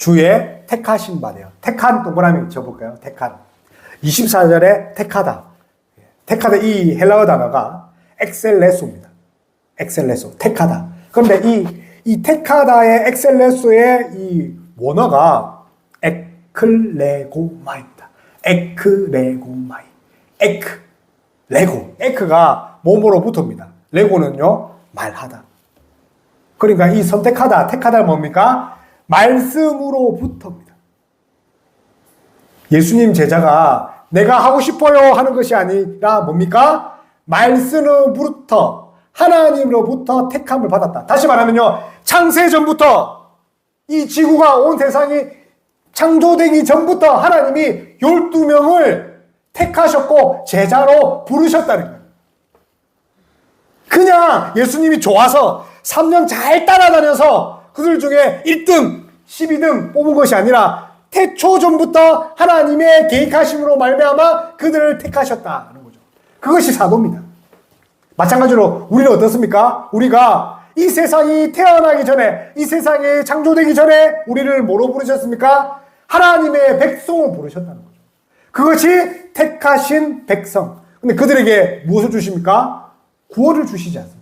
주의 택하신 바래요. 택한 동그라미 쳐볼까요? 택한. 24절에 택하다. 택하다 이 헬라어 단어가 엑셀레소입니다. 엑셀레소. 택하다. 그런데 이, 이 택하다의 엑셀레소의 이 원어가 에클레고마입니다. 에크레고마이. 에크. 레고. 에크가 몸으로부터입니다. 레고는요, 말하다. 그러니까 이 선택하다, 택하다 뭡니까? 말씀으로부터입니다. 예수님 제자가 내가 하고 싶어요 하는 것이 아니라 뭡니까? 말씀으로부터 하나님으로부터 택함을 받았다. 다시 말하면요. 창세 전부터 이 지구가 온 세상이 창조되기 전부터 하나님이 12명을 택하셨고 제자로 부르셨다는 거예요. 그냥 예수님이 좋아서 3년 잘 따라다녀서 그들 중에 1등, 12등 뽑은 것이 아니라 태초 전부터 하나님의 계획하심으로 말미암아 그들을 택하셨다는 거죠. 그것이 사도입니다. 마찬가지로 우리는 어떻습니까? 우리가 이 세상이 태어나기 전에, 이 세상이 창조되기 전에 우리를 뭐로 부르셨습니까? 하나님의 백성으로 부르셨다는 거죠. 그것이 택하신 백성. 근데 그들에게 무엇을 주십니까? 구원을 주시지 않습니까?